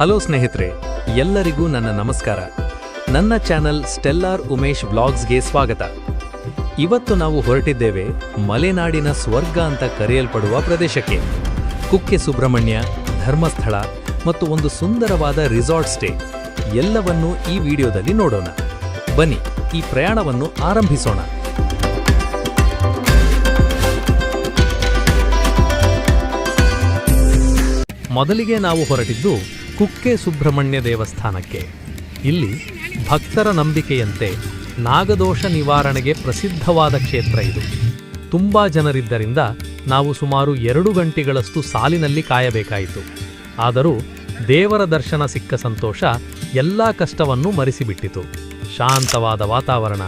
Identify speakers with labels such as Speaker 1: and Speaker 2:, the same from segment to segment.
Speaker 1: Hello ಸ್ನೇಹಿತರೆ, ಎಲ್ಲರಿಗೂ ನನ್ನ ನಮಸ್ಕಾರ. ನನ್ನ ಚಾನಲ್ ಸ್ಟೆಲ್ಲಾರ್ ಉಮೇಶ್ ವ್ಲಾಗ್ಸ್ಗೆ ಸ್ವಾಗತ. ಇವತ್ತು ನಾವು ಹೊರಟಿದ್ದೇವೆ ಮಲೆನಾಡಿನ ಸ್ವರ್ಗ ಅಂತ ಕರೆಯಲ್ಪಡುವ ಪ್ರದೇಶಕ್ಕೆ. ಕುಕ್ಕೆ ಸುಬ್ರಹ್ಮಣ್ಯ, ಧರ್ಮಸ್ಥಳ ಮತ್ತು ಒಂದು ಸುಂದರವಾದ ರಿಸಾರ್ಟ್ ಸ್ಟೇ. ಎಲ್ಲವನ್ನೂ ಈ ವಿಡಿಯೋದಲ್ಲಿ ನೋಡೋಣ. ಬನ್ನಿ, ಈ ಪ್ರಯಾಣವನ್ನು ಆರಂಭಿಸೋಣ. ಮೊದಲಿಗೆ ನಾವು ಹೊರಟಿದ್ದು ಕುಕ್ಕೆ ಸುಬ್ರಹ್ಮಣ್ಯ ದೇವಸ್ಥಾನಕ್ಕೆ. ಇಲ್ಲಿ ಭಕ್ತರ ನಂಬಿಕೆಯಂತೆ ನಾಗದೋಷ ನಿವಾರಣೆಗೆ ಪ್ರಸಿದ್ಧವಾದ ಕ್ಷೇತ್ರ ಇದು. ತುಂಬ ಜನರಿದ್ದರಿಂದ ನಾವು ಸುಮಾರು ಎರಡು ಗಂಟೆಗಳಷ್ಟು ಸಾಲಿನಲ್ಲಿ ಕಾಯಬೇಕಾಯಿತು. ಆದರೂ ದೇವರ ದರ್ಶನ ಸಿಕ್ಕ ಸಂತೋಷ ಎಲ್ಲ ಕಷ್ಟವನ್ನು ಮರೆಸಿಬಿಟ್ಟಿತು. ಶಾಂತವಾದ ವಾತಾವರಣ,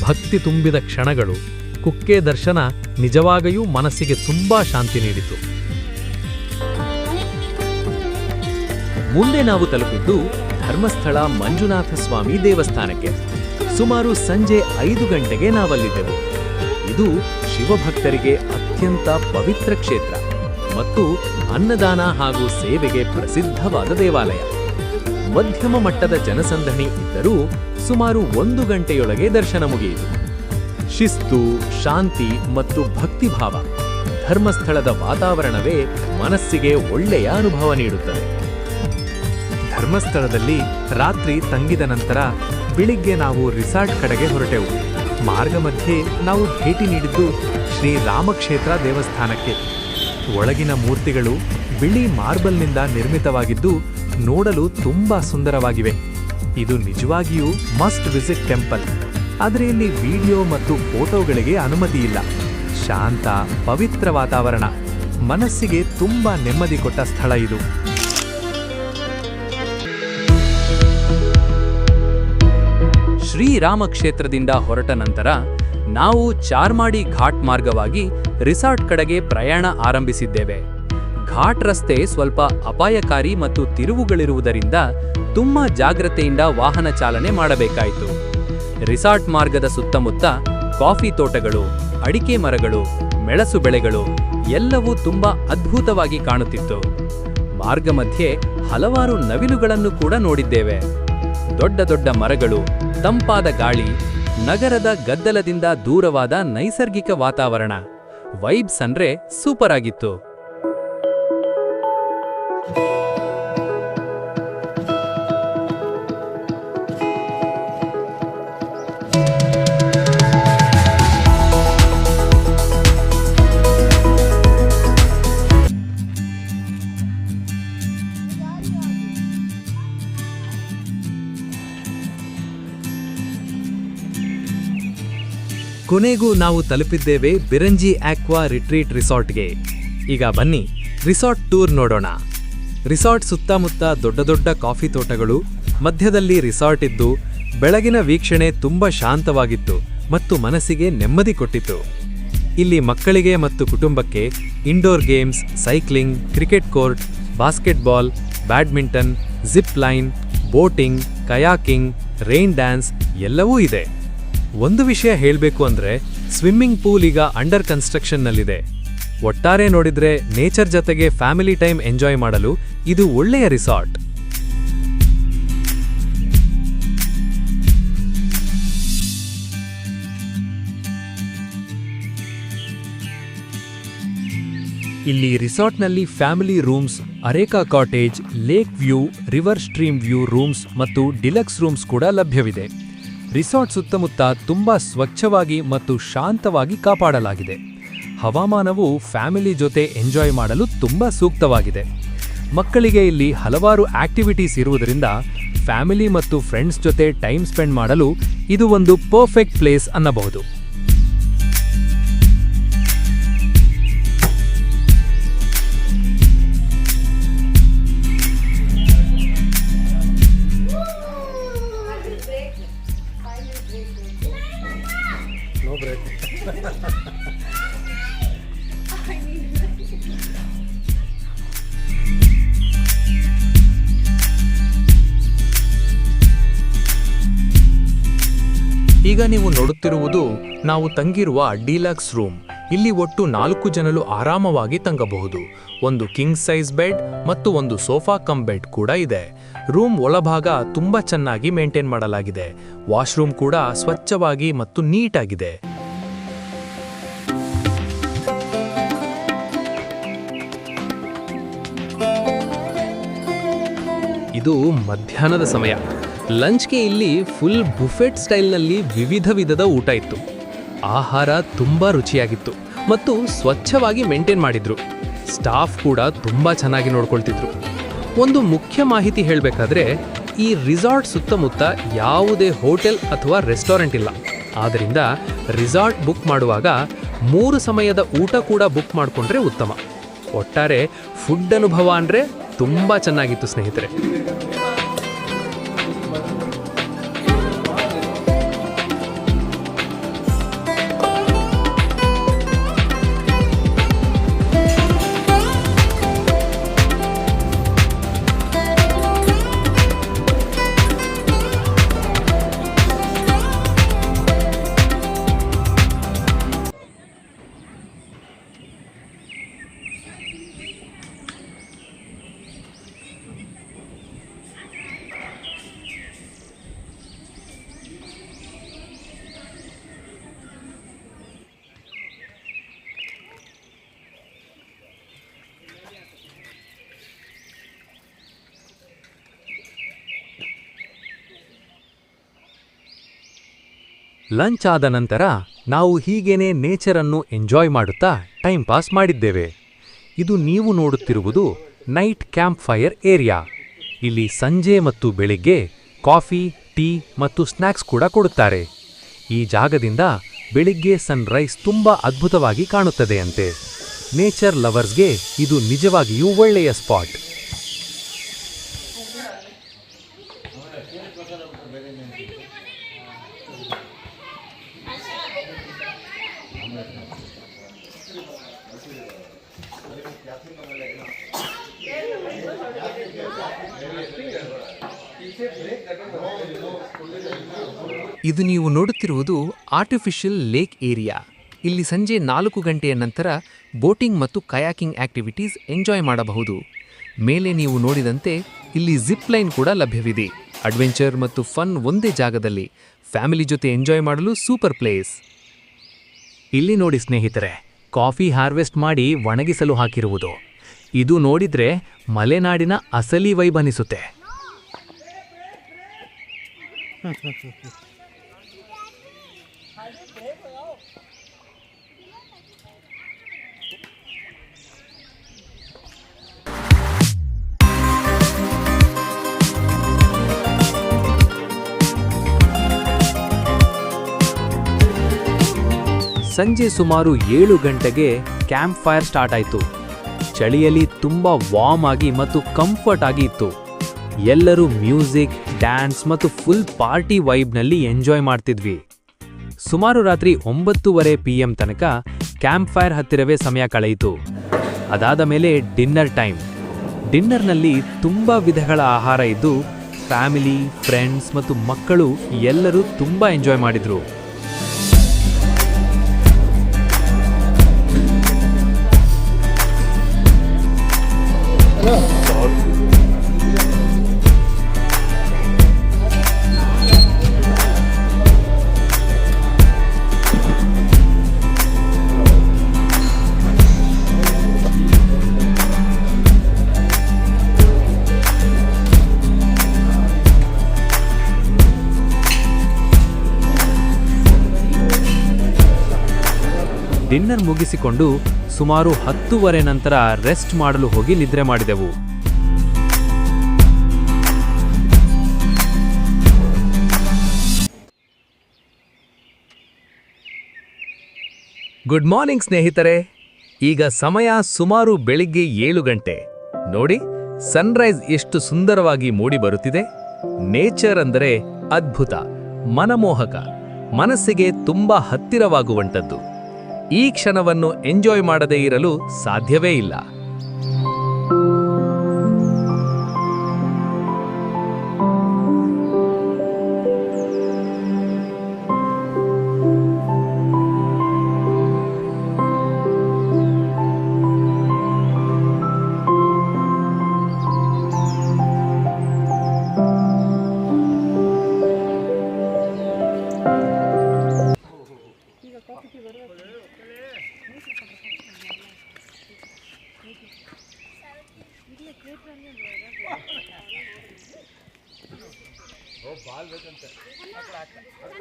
Speaker 1: ಭಕ್ತಿ ತುಂಬಿದ ಕ್ಷಣಗಳು, ಕುಕ್ಕೆ ದರ್ಶನ ನಿಜವಾಗಿಯೂ ಮನಸ್ಸಿಗೆ ತುಂಬ ಶಾಂತಿ ನೀಡಿತು. ಮುಂದೆ ನಾವು ತಲುಪಿದ್ದು ಧರ್ಮಸ್ಥಳ ಮಂಜುನಾಥ ಸ್ವಾಮಿ ದೇವಸ್ಥಾನಕ್ಕೆ. ಸುಮಾರು ಸಂಜೆ ಐದು ಗಂಟೆಗೆ ನಾವಲ್ಲಿದ್ದೆವು. ಇದು ಶಿವಭಕ್ತರಿಗೆ ಅತ್ಯಂತ ಪವಿತ್ರ ಕ್ಷೇತ್ರ ಮತ್ತು ಅನ್ನದಾನ ಹಾಗೂ ಸೇವೆಗೆ ಪ್ರಸಿದ್ಧವಾದ ದೇವಾಲಯ. ಮಧ್ಯಮ ಮಟ್ಟದ ಜನಸಂದಣಿ ಇದ್ದರೂ ಸುಮಾರು ಒಂದು ಗಂಟೆಯೊಳಗೆ ದರ್ಶನ ಮುಗಿಯಿತು. ಶಿಸ್ತು, ಶಾಂತಿ ಮತ್ತು ಭಕ್ತಿಭಾವ ಧರ್ಮಸ್ಥಳದ ವಾತಾವರಣವೇ ಮನಸ್ಸಿಗೆ ಒಳ್ಳೆಯ ಅನುಭವ ನೀಡುತ್ತದೆ. ಧರ್ಮಸ್ಥಳದಲ್ಲಿ ರಾತ್ರಿ ತಂಗಿದ ನಂತರ ಬೆಳಿಗ್ಗೆ ನಾವು ರಿಸಾರ್ಟ್ ಕಡೆಗೆ ಹೊರಟೆವು. ಮಾರ್ಗ ಮಧ್ಯೆ ನಾವು ಭೇಟಿ ನೀಡಿದ್ದು ಶ್ರೀ ರಾಮಕ್ಷೇತ್ರ ದೇವಸ್ಥಾನಕ್ಕೆ. ಒಳಗಿನ ಮೂರ್ತಿಗಳು ಬಿಳಿ ಮಾರ್ಬಲ್ನಿಂದ ನಿರ್ಮಿತವಾಗಿದ್ದು ನೋಡಲು ತುಂಬಾ ಸುಂದರವಾಗಿವೆ. ಇದು ನಿಜವಾಗಿಯೂ ಮಸ್ಟ್ ವಿಸಿಟ್ ಟೆಂಪಲ್. ಆದರೆ ಇಲ್ಲಿ ವಿಡಿಯೋ ಮತ್ತು ಫೋಟೋಗಳಿಗೆ ಅನುಮತಿ ಇಲ್ಲ. ಶಾಂತ, ಪವಿತ್ರ ವಾತಾವರಣ. ಮನಸ್ಸಿಗೆ ತುಂಬಾ ನೆಮ್ಮದಿ ಕೊಟ್ಟ ಸ್ಥಳ ಇದು. ಶ್ರೀರಾಮ ಕ್ಷೇತ್ರದಿಂದ ಹೊರಟ ನಂತರ ನಾವು ಚಾರ್ಮಾಡಿ ಘಾಟ್ ಮಾರ್ಗವಾಗಿ ರಿಸಾರ್ಟ್ ಕಡೆಗೆ ಪ್ರಯಾಣ ಆರಂಭಿಸಿದ್ದೇವೆ. ಘಾಟ್ ರಸ್ತೆ ಸ್ವಲ್ಪ ಅಪಾಯಕಾರಿ ಮತ್ತು ತಿರುವುಗಳಿರುವುದರಿಂದ ತುಂಬಾ ಜಾಗ್ರತೆಯಿಂದ ವಾಹನ ಚಾಲನೆ ಮಾಡಬೇಕಾಯಿತು. ರಿಸಾರ್ಟ್ ಮಾರ್ಗದ ಸುತ್ತಮುತ್ತ ಕಾಫಿ ತೋಟಗಳು, ಅಡಿಕೆ ಮರಗಳು, ಮೆಣಸು ಬೆಳೆಗಳು ಎಲ್ಲವೂ ತುಂಬಾ ಅದ್ಭುತವಾಗಿ ಕಾಣುತ್ತಿತ್ತು. ಮಾರ್ಗ ಮಧ್ಯೆ ಹಲವಾರು ನವಿಲುಗಳನ್ನು ಕೂಡ ನೋಡಿದ್ದೇವೆ. ದೊಡ್ಡ ದೊಡ್ಡ ಮರಗಳು ತಂಪಾದ ಗಾಳಿ ನಗರದ ಗದ್ದಲದಿಂದ ದೂರವಾದ ನೈಸರ್ಗಿಕ ವಾತಾವರಣ. ವೈಬ್ಸ್ ಅಂದ್ರೆ ಸೂಪರ್ ಆಗಿತ್ತು. ಕೊನೆಗೂ ನಾವು ತಲುಪಿದ್ದೇವೆ ಬಿರಂಜಿ ಆಕ್ವಾ ರಿಟ್ರೀಟ್ ರಿಸಾರ್ಟ್ಗೆ. ಈಗ ಬನ್ನಿ, ರಿಸಾರ್ಟ್ ಟೂರ್ ನೋಡೋಣ. ರಿಸಾರ್ಟ್ ಸುತ್ತಮುತ್ತ ದೊಡ್ಡ ದೊಡ್ಡ ಕಾಫಿ ತೋಟಗಳು, ಮಧ್ಯದಲ್ಲಿ ರಿಸಾರ್ಟ್ ಇದ್ದು, ಬೆಳಗಿನ ವೀಕ್ಷಣೆ ತುಂಬ ಶಾಂತವಾಗಿತ್ತು ಮತ್ತು ಮನಸ್ಸಿಗೆ ನೆಮ್ಮದಿ ಕೊಟ್ಟಿತು ಇಲ್ಲಿ ಮಕ್ಕಳಿಗೆ ಮತ್ತು ಕುಟುಂಬಕ್ಕೆ indoor games, cycling, cricket court, basketball, badminton, zip line, boating, kayaking, rain dance ಎಲ್ಲವೂ ಇದೆ. ಒಂದು ವಿಷಯ ಹೇಳಬೇಕು ಅಂದರೆ ಸ್ವಿಮ್ಮಿಂಗ್ ಪೂಲ್ ಈಗ ಅಂಡರ್ ಕನ್ಸ್ಟ್ರಕ್ಷನ್ನಲ್ಲಿದೆ ಒಟ್ಟಾರೆ ನೋಡಿದ್ರೆ ನೇಚರ್ ಜೊತೆಗೆ ಫ್ಯಾಮಿಲಿ ಟೈಮ್ ಎಂಜಾಯ್ ಮಾಡಲು ಇದು ಒಳ್ಳೆಯ ರಿಸಾರ್ಟ್ ಇಲ್ಲಿ ರಿಸಾರ್ಟ್ನಲ್ಲಿ family rooms areca cottage lake view river stream view rooms ಮತ್ತು ಡಿಲಕ್ಸ್ ರೂಮ್ಸ್ ಕೂಡ ಲಭ್ಯವಿದೆ. ರಿಸಾರ್ಟ್ ಸುತ್ತಮುತ್ತ ತುಂಬಾ ಸ್ವಚ್ಛವಾಗಿ ಮತ್ತು ಶಾಂತವಾಗಿ ಕಾಪಾಡಲಾಗಿದೆ. ಹವಾಮಾನವು ಫ್ಯಾಮಿಲಿ ಜೊತೆ ಎಂಜಾಯ್ ಮಾಡಲು ತುಂಬಾ ಸೂಕ್ತವಾಗಿದೆ. ಮಕ್ಕಳಿಗೆ ಇಲ್ಲಿ ಹಲವಾರು ಆಕ್ಟಿವಿಟೀಸ್ ಇರುವುದರಿಂದ ಫ್ಯಾಮಿಲಿ ಮತ್ತು ಫ್ರೆಂಡ್ಸ್ ಜೊತೆ ಟೈಮ್ ಸ್ಪೆಂಡ್ ಮಾಡಲು ಇದು ಒಂದು ಪರ್ಫೆಕ್ಟ್ ಪ್ಲೇಸ್ ಅನ್ನಬಹುದು. ಈಗ ನೀವು ನೋಡುತ್ತಿರುವುದು ನಾವು ತಂಗಿರುವ ಡಿಲಕ್ಸ್ ರೂಮ್. ಇಲ್ಲಿ ಒಟ್ಟು ನಾಲ್ಕು ಜನರು ಆರಾಮವಾಗಿ ತಂಗಬಹುದು. ಒಂದು ಕಿಂಗ್ ಸೈಜ್ ಬೆಡ್ ಮತ್ತು ಒಂದು ಸೋಫಾ ಕಮ್ ಬೆಡ್ ಕೂಡ ಇದೆ. ರೂಮ್ ಒಳಭಾಗ ತುಂಬಾ ಚೆನ್ನಾಗಿ ಮೇಂಟೈನ್ ಮಾಡಲಾಗಿದೆ. ವಾಶ್ರೂಮ್ ಕೂಡ ಸ್ವಚ್ಛವಾಗಿ ಮತ್ತು ನೀಟಾಗಿದೆ. ಇದು ಮಧ್ಯಾಹ್ನದ ಸಮಯ. ಲಂಚ್ಗೆ ಇಲ್ಲಿ ಫುಲ್ ಬುಫೆಟ್ ಸ್ಟೈಲ್ನಲ್ಲಿ ವಿವಿಧ ವಿಧದ ಊಟ ಇತ್ತು. ಆಹಾರ ತುಂಬ ರುಚಿಯಾಗಿತ್ತು ಮತ್ತು ಸ್ವಚ್ಛವಾಗಿ ಮೇಂಟೈನ್ ಮಾಡಿದ್ರು. ಸ್ಟಾಫ್ ಕೂಡ ತುಂಬ ಚೆನ್ನಾಗಿ ನೋಡ್ಕೊಳ್ತಿದ್ರು. ಒಂದು ಮುಖ್ಯ ಮಾಹಿತಿ ಹೇಳಬೇಕಾದ್ರೆ, ಈ ರಿಸಾರ್ಟ್ ಸುತ್ತಮುತ್ತ ಯಾವುದೇ ಹೋಟೆಲ್ ಅಥವಾ ರೆಸ್ಟೋರೆಂಟ್ ಇಲ್ಲ. ಆದ್ದರಿಂದ ರಿಸಾರ್ಟ್ ಬುಕ್ ಮಾಡುವಾಗ ಮೂರು ಸಮಯದ ಊಟ ಕೂಡ ಬುಕ್ ಮಾಡಿಕೊಂಡ್ರೆ ಉತ್ತಮ. ಒಟ್ಟಾರೆ ಫುಡ್ ಅನುಭವ ಅಂದರೆ ತುಂಬ ಚೆನ್ನಾಗಿತ್ತು ಸ್ನೇಹಿತರೆ. ಲಂಚ್ ಆದ ನಂತರ ನಾವು ಹೀಗೇನೆ ನೇಚರನ್ನು ಎಂಜಾಯ್ ಮಾಡುತ್ತಾ ಟೈಮ್ ಪಾಸ್ ಮಾಡಿದ್ದೇವೆ. ಇದು ನೀವು ನೋಡುತ್ತಿರುವುದು ನೈಟ್ ಕ್ಯಾಂಪ್ ಫೈರ್ ಏರಿಯಾ ಇಲ್ಲಿ ಸಂಜೆ ಮತ್ತು ಬೆಳಿಗ್ಗೆ ಕಾಫಿ ಟೀ ಮತ್ತು ಸ್ನ್ಯಾಕ್ಸ್ ಕೂಡ ಕೊಡುತ್ತಾರೆ. ಈ ಜಾಗದಿಂದ ಬೆಳಿಗ್ಗೆ ಸನ್ರೈಸ್ ತುಂಬ ಅದ್ಭುತವಾಗಿ ಕಾಣುತ್ತದೆಯಂತೆ. ನೇಚರ್ ಲವರ್ಸ್ಗೆ ಇದು ನಿಜವಾಗಿಯೂ ಒಳ್ಳೆಯ ಸ್ಪಾಟ್ ಇದು ನೀವು ನೋಡುತ್ತಿರುವುದು ಆರ್ಟಿಫಿಷಿಯಲ್ ಲೇಕ್ ಏರಿಯಾ ಇಲ್ಲಿ ಸಂಜೆ ನಾಲ್ಕು ಗಂಟೆಯ ನಂತರ ಬೋಟಿಂಗ್ ಮತ್ತು ಕಯಾಕಿಂಗ್ ಆಕ್ಟಿವಿಟೀಸ್ ಎಂಜಾಯ್ ಮಾಡಬಹುದು. ಮೇಲೆ ನೀವು ನೋಡಿದಂತೆ ಇಲ್ಲಿ ಜಿಪ್ ಲೈನ್ ಕೂಡ ಲಭ್ಯವಿದೆ. ಅಡ್ವೆಂಚರ್ ಮತ್ತು ಫನ್ ಒಂದೇ ಜಾಗದಲ್ಲಿ ಫ್ಯಾಮಿಲಿ ಜೊತೆ ಎಂಜಾಯ್ ಮಾಡಲು ಸೂಪರ್ ಪ್ಲೇಸ್ ಇಲ್ಲಿ ನೋಡಿ ಸ್ನೇಹಿತರೆ ಕಾಫಿ ಹಾರ್ವೆಸ್ಟ್ ಮಾಡಿ ಒಣಗಿಸಲು ಹಾಕಿರುವುದು. ಇದು ನೋಡಿದರೆ ಮಲೆನಾಡಿನ ಅಸಲಿ ವೈಬ್ ಸಂಜೆ ಸುಮಾರು ಏಳು ಗಂಟೆಗೆ ಕ್ಯಾಂಪ್ ಫೈರ್ ಸ್ಟಾರ್ಟ್ ಆಯಿತು. ಚಳಿಯಲ್ಲಿ ತುಂಬ ವಾರ್ಮ್ ಆಗಿ ಮತ್ತು ಕಂಫರ್ಟ್ ಆಗಿ ಇತ್ತು. ಎಲ್ಲರೂ ಮ್ಯೂಸಿಕ್, ಡ್ಯಾನ್ಸ್ ಮತ್ತು ಫುಲ್ ಪಾರ್ಟಿ ವೈಬ್ನಲ್ಲಿ ಎಂಜಾಯ್ ಮಾಡ್ತಿದ್ವಿ. ಸುಮಾರು ರಾತ್ರಿ ಒಂಬತ್ತೂವರೆ ಪಿ ಎಂ ತನಕ ಕ್ಯಾಂಪ್ ಫೈರ್ ಹತ್ತಿರವೇ ಸಮಯ ಕಳೆಯಿತು. ಅದಾದ ಮೇಲೆ ಡಿನ್ನರ್ ಟೈಮ್. ಡಿನ್ನರ್ನಲ್ಲಿ ತುಂಬ ವಿಧಗಳ ಆಹಾರ ಇದ್ದು, ಫ್ಯಾಮಿಲಿ, ಫ್ರೆಂಡ್ಸ್ ಮತ್ತು ಮಕ್ಕಳು ಎಲ್ಲರೂ ತುಂಬ ಎಂಜಾಯ್ ಮಾಡಿದ್ರು. ಡಿನ್ನರ್ ಮುಗಿಸಿಕೊಂಡು ಸುಮಾರು ಹತ್ತೂವರೆ ನಂತರ ರೆಸ್ಟ್ ಮಾಡಲು ಹೋಗಿ ನಿದ್ರೆ ಮಾಡಿದೆವು. ಗುಡ್ ಮಾರ್ನಿಂಗ್ ಸ್ನೇಹಿತರೆ. ಈಗ ಸಮಯ ಸುಮಾರು ಬೆಳಿಗ್ಗೆ ಏಳು ಗಂಟೆ. ನೋಡಿ ಸನ್ರೈಸ್ ಎಷ್ಟು ಸುಂದರವಾಗಿ ಮೂಡಿ ಬರುತ್ತಿದೆ. ನೇಚರ್ ಅಂದರೆ ಅದ್ಭುತ, ಮನಮೋಹಕ, ಮನಸ್ಸಿಗೆ ತುಂಬಾ ಹತ್ತಿರವಾಗುವಂಥದ್ದು. ಈ ಕ್ಷಣವನ್ನು ಎಂಜಾಯ್ ಮಾಡದೇ ಇರಲು ಸಾಧ್ಯವೇ ಇಲ್ಲ.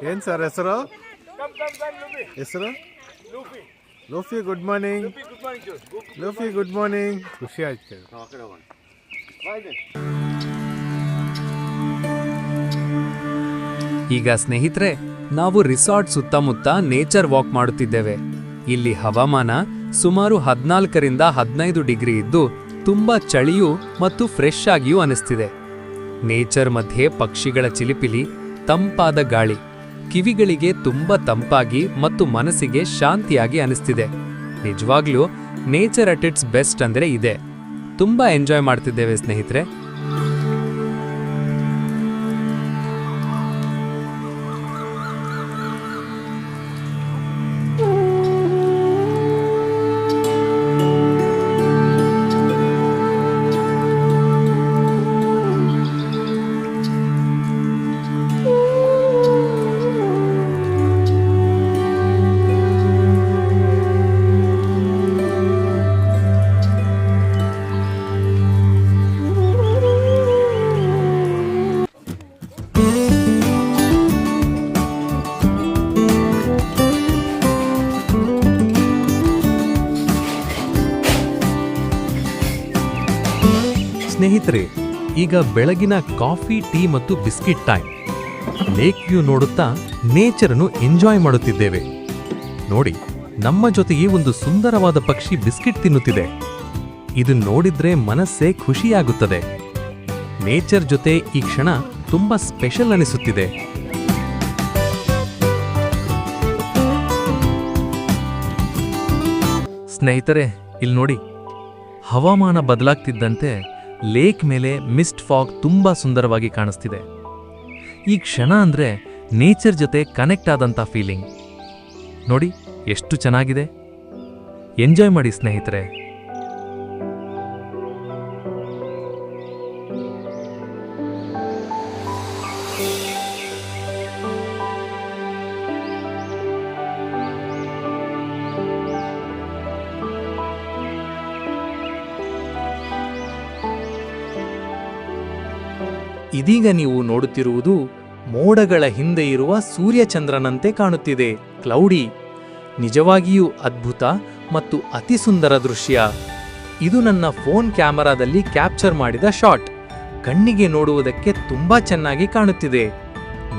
Speaker 2: ಏನು ಸರ್ ಹೆಸರು? ಹೆಸರು? Luffy. Good morning Luffy good morning ಖುಷಿ ಆಯ್ತು.
Speaker 1: ಈಗ ಸ್ನೇಹಿತರೆ ನಾವು ರಿಸಾರ್ಟ್ ಸುತ್ತಮುತ್ತ ನೇಚರ್ ವಾಕ್ ಮಾಡುತ್ತಿದ್ದೇವೆ. ಇಲ್ಲಿ ಹವಾಮಾನ ಸುಮಾರು ಹದಿನಾಲ್ಕರಿಂದ ಹದಿನೈದು ಡಿಗ್ರಿ ಇದ್ದು ತುಂಬಾ ಚಳಿಯೂ ಮತ್ತು ಫ್ರೆಶ್ ಆಗಿಯೂ ಅನಿಸ್ತಿದೆ. ನೇಚರ್ ಮಧ್ಯೆ ಪಕ್ಷಿಗಳ ಚಿಲಿಪಿಲಿ, ತಂಪಾದ ಗಾಳಿ. ಕಿವಿಗಳಿಗೆ ತುಂಬ ತಂಪಾಗಿ ಮತ್ತು ಮನಸ್ಸಿಗೆ ಶಾಂತಿಯಾಗಿ ಅನಿಸ್ತಿದೆ. ನಿಜವಾಗ್ಲೂ ನೇಚರ್ ಅಟ್ ಇಟ್ಸ್ ಬೆಸ್ಟ್ ಅಂದರೆ ಇದೆ. ತುಂಬ ಎಂಜಾಯ್ ಮಾಡ್ತಿದ್ದೇವೆ ಸ್ನೇಹಿತರೆ. ಸ್ನೇಹಿತರೆ, ಈಗ ಬೆಳಗಿನ ಕಾಫಿ, ಟೀ ಮತ್ತು ಬಿಸ್ಕಿಟ್ ಟೈಮ್ ಲೇಕ್ ವ್ಯೂ ನೋಡುತ್ತಾ ನೇಚರನ್ನು ಎಂಜಾಯ್ ಮಾಡುತ್ತಿದ್ದೇವೆ. ನೋಡಿ, ನಮ್ಮ ಜೊತೆಗೆ ಒಂದು ಸುಂದರವಾದ ಪಕ್ಷಿ ಬಿಸ್ಕಿಟ್ ತಿನ್ನುತ್ತಿದೆ. ಇದು ನೋಡಿದ್ರೆ ಮನಸ್ಸೇ ಖುಷಿಯಾಗುತ್ತದೆ. ನೇಚರ್ ಜೊತೆ ಈ ಕ್ಷಣ ತುಂಬಾ ಸ್ಪೆಷಲ್ ಅನಿಸುತ್ತಿದೆ. ಸ್ನೇಹಿತರೆ, ಇಲ್ಲಿ ನೋಡಿ, ಹವಾಮಾನ ಬದಲಾಗ್ತಿದ್ದಂತೆ ಲೇಕ್ ಮೇಲೆ ಮಿಸ್ಟ್ ಫಾಗ್ ತುಂಬ ಸುಂದರವಾಗಿ ಕಾಣಿಸ್ತಿದೆ. ಈ ಕ್ಷಣ ಅಂದರೆ ನೇಚರ್ ಜೊತೆ ಕನೆಕ್ಟ್ ಆದಂಥ ಫೀಲಿಂಗ್. ನೋಡಿ, ಎಷ್ಟು ಚೆನ್ನಾಗಿದೆ. ಎಂಜಾಯ್ ಮಾಡಿ ಸ್ನೇಹಿತರೆ. ಇದೀಗ ನೀವು ನೋಡುತ್ತಿರುವುದು ಮೋಡಗಳ ಹಿಂದೆ ಇರುವ ಸೂರ್ಯಚಂದ್ರನಂತೆ ಕಾಣುತ್ತಿದೆ. ಕ್ಲೌಡಿ, ನಿಜವಾಗಿಯೂ ಅದ್ಭುತ ಮತ್ತು ಅತಿ ಸುಂದರ ದೃಶ್ಯ. ಇದು ನನ್ನ ಫೋನ್ ಕ್ಯಾಮರಾದಲ್ಲಿ ಕ್ಯಾಪ್ಚರ್ ಮಾಡಿದ ಶಾಟ್. ಕಣ್ಣಿಗೆ ನೋಡುವುದಕ್ಕೆ ತುಂಬಾ ಚೆನ್ನಾಗಿ ಕಾಣುತ್ತಿದೆ.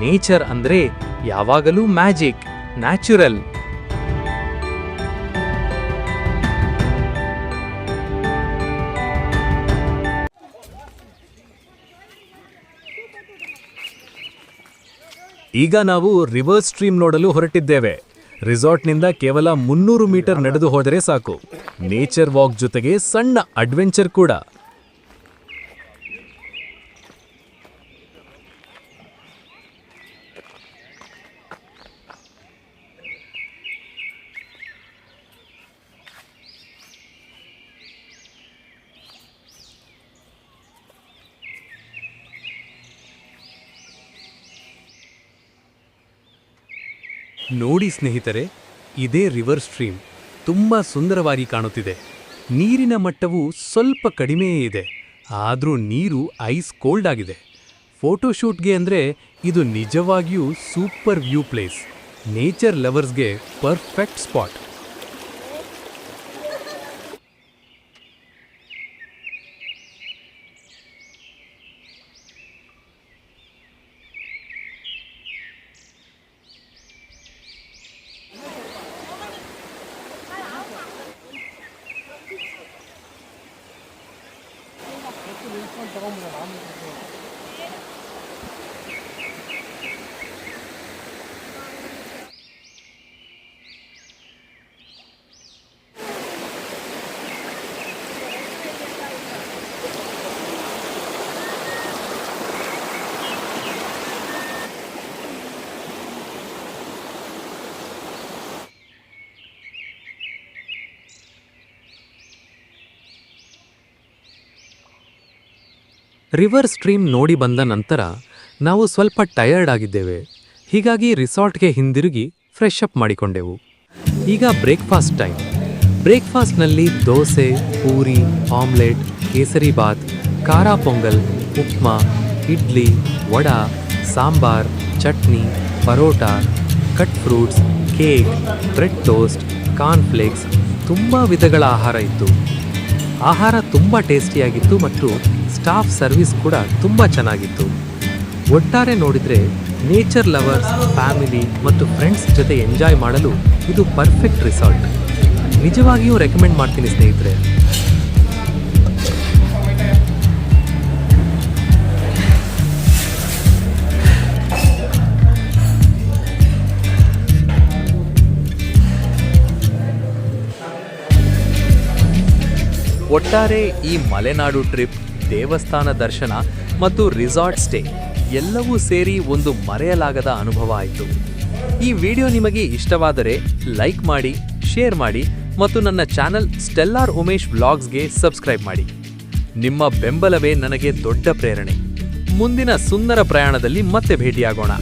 Speaker 1: ನೇಚರ್ ಅಂದ್ರೆ ಯಾವಾಗಲೂ ಮ್ಯಾಜಿಕ್, ನ್ಯಾಚುರಲ್. ಈಗ ನಾವು ರಿವರ್ಸ್ ಸ್ಟ್ರೀಮ್ ನೋಡಲು ಹೊರಟಿದ್ದೇವೆ. ರಿಸಾರ್ಟ್ನಿಂದ ಕೇವಲ ಮುನ್ನೂರು ಮೀಟರ್ ನಡೆದು ಹೋದರೆ ಸಾಕು. ನೇಚರ್ ವಾಕ್ ಜೊತೆಗೆ ಸಣ್ಣ ಅಡ್ವೆಂಚರ್ ಕೂಡ. ನೋಡಿ ಸ್ನೇಹಿತರೆ, ಇದೇ ರಿವರ್ ಸ್ಟ್ರೀಮ್ ತುಂಬ ಸುಂದರವಾಗಿ ಕಾಣುತ್ತಿದೆ. ನೀರಿನ ಮಟ್ಟವು ಸ್ವಲ್ಪ ಕಡಿಮೆಯೇ ಇದೆ, ಆದರೂ ನೀರು ಐಸ್ ಕೋಲ್ಡ್ ಆಗಿದೆ. ಫೋಟೋಶೂಟ್ಗೆ ಅಂದರೆ ಇದು ನಿಜವಾಗಿಯೂ ಸೂಪರ್ ವ್ಯೂ ಪ್ಲೇಸ್ ನೇಚರ್ ಲವರ್ಸ್ಗೆ ಪರ್ಫೆಕ್ಟ್ ಸ್ಪಾಟ್ ರಿವರ್ ಸ್ಟ್ರೀಮ್ ನೋಡಿ ಬಂದ ನಂತರ ನಾವು ಸ್ವಲ್ಪ ಟಯರ್ಡ್ ಆಗಿದ್ದೇವೆ. ಹೀಗಾಗಿ ರಿಸಾರ್ಟ್ಗೆ ಹಿಂದಿರುಗಿ ಫ್ರೆಶ್ ಅಪ್ ಮಾಡಿಕೊಂಡೆವು. ಈಗ breakfast time. ಬ್ರೇಕ್ಫಾಸ್ಟ್ನಲ್ಲಿ dosa, puri, omelette, kesari bath, khara pongal, upma, idli, vada, sambar, chutney, paratha, cut fruits, cake, bread toast cornflakes ತುಂಬ ವಿಧಗಳ ಆಹಾರ ಇತ್ತು. ಆಹಾರ ತುಂಬ ಟೇಸ್ಟಿಯಾಗಿತ್ತು ಮತ್ತು ಸ್ಟಾಫ್ ಸರ್ವಿಸ್ ಕೂಡ ತುಂಬ ಚೆನ್ನಾಗಿತ್ತು. ಒಟ್ಟಾರೆ ನೋಡಿದರೆ ನೇಚರ್ ಲವರ್ಸ್, ಫ್ಯಾಮಿಲಿ ಮತ್ತು ಫ್ರೆಂಡ್ಸ್ ಜೊತೆ ಎಂಜಾಯ್ ಮಾಡಲು ಇದು ಪರ್ಫೆಕ್ಟ್ ರಿಸಾರ್ಟ್. ನಿಜವಾಗಿಯೂ ರೆಕಮೆಂಡ್ ಮಾಡ್ತೀನಿ ಸ್ನೇಹಿತರೆ. ಒಟ್ಟಾರೆ ಈ ಮಲೆನಾಡು ಟ್ರಿಪ್ ದೇವಸ್ಥಾನ ದರ್ಶನ ಮತ್ತು ರಿಸಾರ್ಟ್ ಸ್ಟೇ ಎಲ್ಲವೂ ಸೇರಿ ಒಂದು ಮರೆಯಲಾಗದ ಅನುಭವ ಆಯಿತು. ಈ ವಿಡಿಯೋ ನಿಮಗೆ ಇಷ್ಟವಾದರೆ ಲೈಕ್ ಮಾಡಿ, ಶೇರ್ ಮಾಡಿ ಮತ್ತು ನನ್ನ ಚಾನಲ್ ಸ್ಟೆಲ್ಲಾರ್ ಉಮೇಶ್ ವ್ಲಾಗ್ಸ್ಗೆ ಸಬ್ಸ್ಕ್ರೈಬ್ ಮಾಡಿ. ನಿಮ್ಮ ಬೆಂಬಲವೇ ನನಗೆ ದೊಡ್ಡ ಪ್ರೇರಣೆ. ಮುಂದಿನ ಸುಂದರ ಪ್ರಯಾಣದಲ್ಲಿ ಮತ್ತೆ ಭೇಟಿಯಾಗೋಣ.